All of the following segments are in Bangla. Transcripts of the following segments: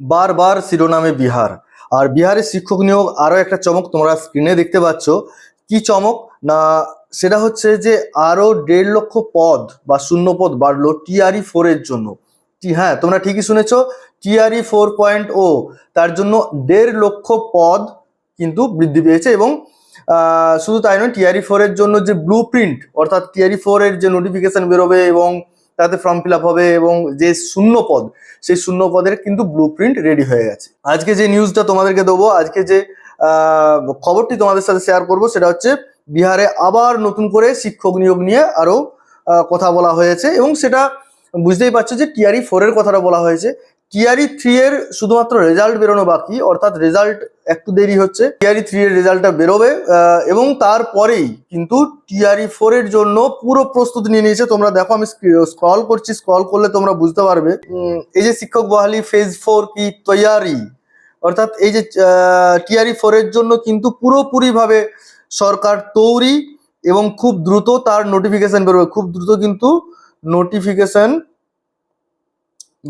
বারবার শিরোনামে বিহার। আর বিহারের শিক্ষক নিয়োগ আরও একটা চমক তোমরা স্ক্রিনে দেখতে পাচ্ছ। কি চমক? না, সেটা হচ্ছে যে আরও দেড় লক্ষ পদ বা শূন্য পদ বাড়লো টিআরই ফোর এর জন্য। টি হ্যাঁ তোমরা ঠিকই শুনেছ, টিআরই ফোর পয়েন্ট ও তার জন্য দেড় লক্ষ পদ কিন্তু বৃদ্ধি পেয়েছে এবং শুধু তাই নয়, টিআরই ফোর এর জন্য যে ব্লু প্রিন্ট অর্থাৎ টিআরই ফোর এর যে নোটিফিকেশন বেরোবে এবং তাতে ফর্ম ফিল হবে এবং যে শূন্য পদ, সেই শূন্য পদের কিন্তু ব্লু রেডি হয়ে গেছে। আজকে যে নিউজটা তোমাদেরকে দেবো, আজকে যে খবরটি তোমাদের সাথে শেয়ার করব, সেটা হচ্ছে বিহারে আবার নতুন করে শিক্ষক নিয়োগ নিয়ে আরও কথা বলা হয়েছে এবং সেটা বুঝতেই পারছ যে টিআরই ফোরের কথাটা বলা হয়েছে। টিআরই থ্রি এর শুধুমাত্র রেজাল্ট বেরোনো বাকি, অর্থাৎ রেজাল্ট একটু দেরি হচ্ছে টিআরই থ্রি এর রেজাল্টটা বেরোবে এবং তারপরেই কিন্তু টিআরই ফোর এর জন্য পুরো প্রস্তুতি নিয়ে নিয়েছে। তোমরা দেখো আমি স্ক্রল করছি স্ক্রল করলে তোমরা বুঝতে পারবে। এই যে শিক্ষক বহালি ফেজ ফোর কি তৈয়ারি, অর্থাৎ এই যে টিআরই ফোর এর জন্য কিন্তু পুরোপুরিভাবে সরকার তৈরি এবং খুব দ্রুত তার নোটিফিকেশন বেরোবে। খুব দ্রুত কিন্তু নোটিফিকেশন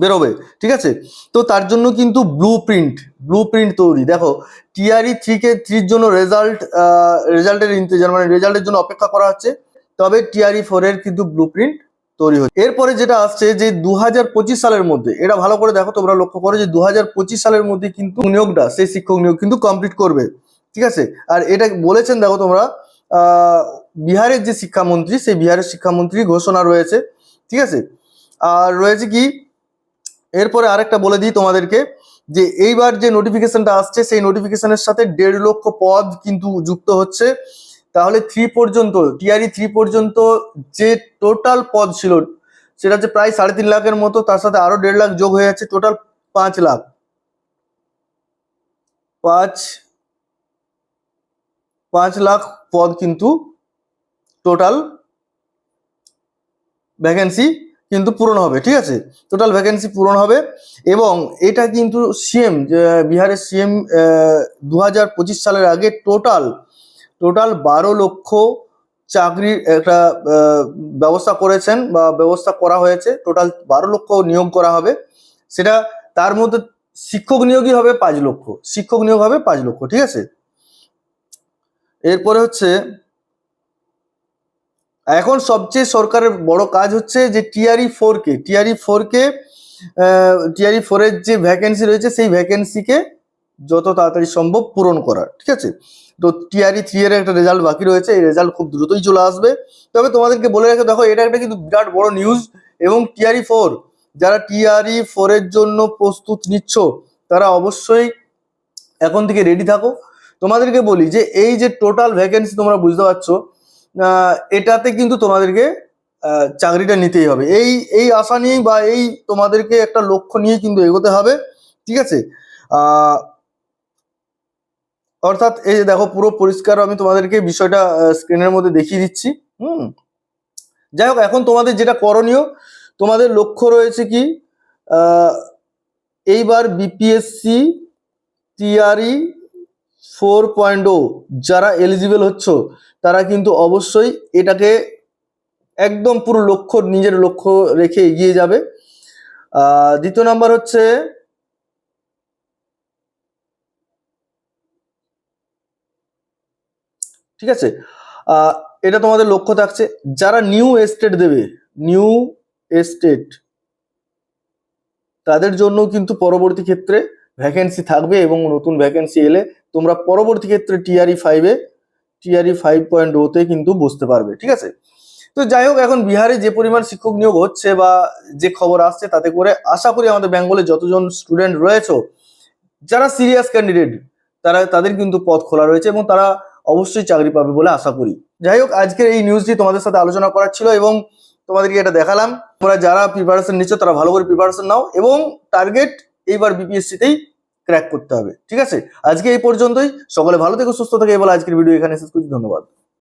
বেরোবে, ঠিক আছে? তো তার জন্য কিন্তু ব্লু প্রিন্ট ব্লু প্রিন্ট তৈরি। দেখো টিআরই থ্রি কে থ্রির জন্য রেজাল্ট রেজাল্টের ইন্তজার মানে রেজাল্টের জন্য অপেক্ষা করা হচ্ছে। তবে টিআরই ফোর এর কিন্তু ব্লু প্রিন্ট তৈরি হচ্ছে। এরপরে যেটা আসছে যে দু হাজার পঁচিশ সালের মধ্যে, এটা ভালো করে দেখো তোমরা লক্ষ্য করো যে দু হাজার পঁচিশ সালের মধ্যে কিন্তু নিয়োগটা, সেই শিক্ষক নিয়োগ কিন্তু কমপ্লিট করবে, ঠিক আছে? আর এটা বলেছেন দেখো তোমরা বিহারের যে শিক্ষামন্ত্রী, সেই বিহারের শিক্ষামন্ত্রী ঘোষণা রয়েছে, ঠিক আছে? আর রয়েছে কি? এরপরে আরেকটা বলে দিই তোমাদেরকে যে এইবার যে নোটিফিকেশনটা আসছে, সেই নোটিফিকেশনের সাথে দেড় লক্ষ পদ কিন্তু যুক্ত হচ্ছে। তাহলে থ্রি পর্যন্ত টিআরই থ্রি পর্যন্ত যে টোটাল পদ ছিল, সেটা হচ্ছে প্রায় সাড়ে তিন লাখের মতো, তার সাথে আরও দেড় লাখ যোগ হয়ে যাচ্ছে টোটাল পাঁচ লাখ। পাঁচ পাঁচ লাখ পদ কিন্তু টোটাল ভ্যাকেন্সি কিন্তু পূরণ হবে, ঠিক আছে? টোটাল ভ্যাকেন্সি পূরণ হবে এবং এটা কিন্তু সিএম বিহারের সিএম দু হাজার পঁচিশ সালের আগে টোটাল টোটাল বারো লক্ষ চাকরির একটা ব্যবস্থা করেছেন বা ব্যবস্থা করা হয়েছে। টোটাল বারো লক্ষ নিয়োগ করা হবে। সেটা তার মধ্যে শিক্ষক নিয়োগই হবে পাঁচ লক্ষ। শিক্ষক নিয়োগ হবে পাঁচ লক্ষ, ঠিক আছে? এরপরে হচ্ছে এখন সবচেয়ে সরকারের বড় কাজ হচ্ছে যে টিআরই ফোর কে টিআরই ফোর কে টিআরই ফোরের যে ভ্যাকেন্সি রয়েছে সেই ভ্যাকেন্সিকে যত তাড়াতাড়ি সম্ভব পূরণ করা ঠিক আছে? তো টিআরই থ্রি এর একটা রেজাল্ট বাকি রয়েছে, এই রেজাল্ট খুব দ্রুতই চলে আসবে। তবে তোমাদেরকে বলে রেখে, দেখো, এটা একটা কিন্তু বিরাট বড় নিউজ এবং টিআরই ফোর যারা টিআরই ফোর এর জন্য প্রস্তুত নিচ্ছ, তারা অবশ্যই এখন থেকে রেডি থাকো। তোমাদেরকে বলি যে এই যে টোটাল ভ্যাকেন্সি তোমরা বুঝতে পারছ এটাতে কিন্তু তোমাদেরকে চাকরিটা নিতেই হবে। এই এই আশা নিয়েই বা এই তোমাদেরকে একটা লক্ষ্য নিয়ে কিন্তু এগোতে হবে, ঠিক আছে? অর্থাৎ এই দেখো, পুরো পরিষ্কার আমি তোমাদেরকে বিষয়টা স্ক্রিনের মধ্যে দেখিয়ে দিচ্ছি, হুম? যাই হোক, এখন তোমাদের যেটা করণীয়, তোমাদের লক্ষ্য রয়েছে কি এইবার বিপিএসসি টিআরই ফোর পয়েন্ট ও যারা এলিজিবল হচ্ছ তারা কিন্তু অবশ্যই এটাকে একদম পুরো লক্ষ্য, নিজের লক্ষ্য রেখে এগিয়ে যাবে। দ্বিতীয় নাম্বার হচ্ছে ঠিক আছে? এটা তোমাদের লক্ষ্য থাকছে। যারা নিউ এস্টেট দেবে নিউ এস্টেট তাদের জন্য কিন্তু পরবর্তী ক্ষেত্রে ভ্যাকেন্সি থাকবে এবং নতুন ভ্যাকেন্সি এলে তোমরা পরবর্তী ক্ষেত্রে টিআরই ফাইভে টিআরই ফাইভ পয়েন্ট ওতে কিন্তু বুঝতে পারবে, ঠিক আছে? তো যাই হোক, এখন বিহারে যে পরিমাণ শিক্ষক নিয়োগ হচ্ছে বা যে খবর আসছে, তাতে করে আশা করি আমাদের বেঙ্গলে যতজন স্টুডেন্ট রয়েছে, যারা সিরিয়াস ক্যান্ডিডেট তারা, তাদের কিন্তু পথ খোলা রয়েছে এবং তারা অবশ্যই চাকরি পাবে বলে আশা করি। যাই হোক, আজকের এই নিউজটি তোমাদের সাথে আলোচনা করার ছিল এবং তোমাদেরকে এটা দেখালাম। তোমরা যারা প্রিপারেশন নিচ্ছ, তারা ভালো করে প্রিপারেশন নাও এবং টার্গেট এইবার বিপিএসসিতেই ক্র্যাক করতে হবে। ঠিক আছে? আজকে এই পর্যন্তই। সকলে ভালো থেকে, সুস্থ থেকে। এবার আজকের ভিডিও এখানে শেষ করছি। ধন্যবাদ।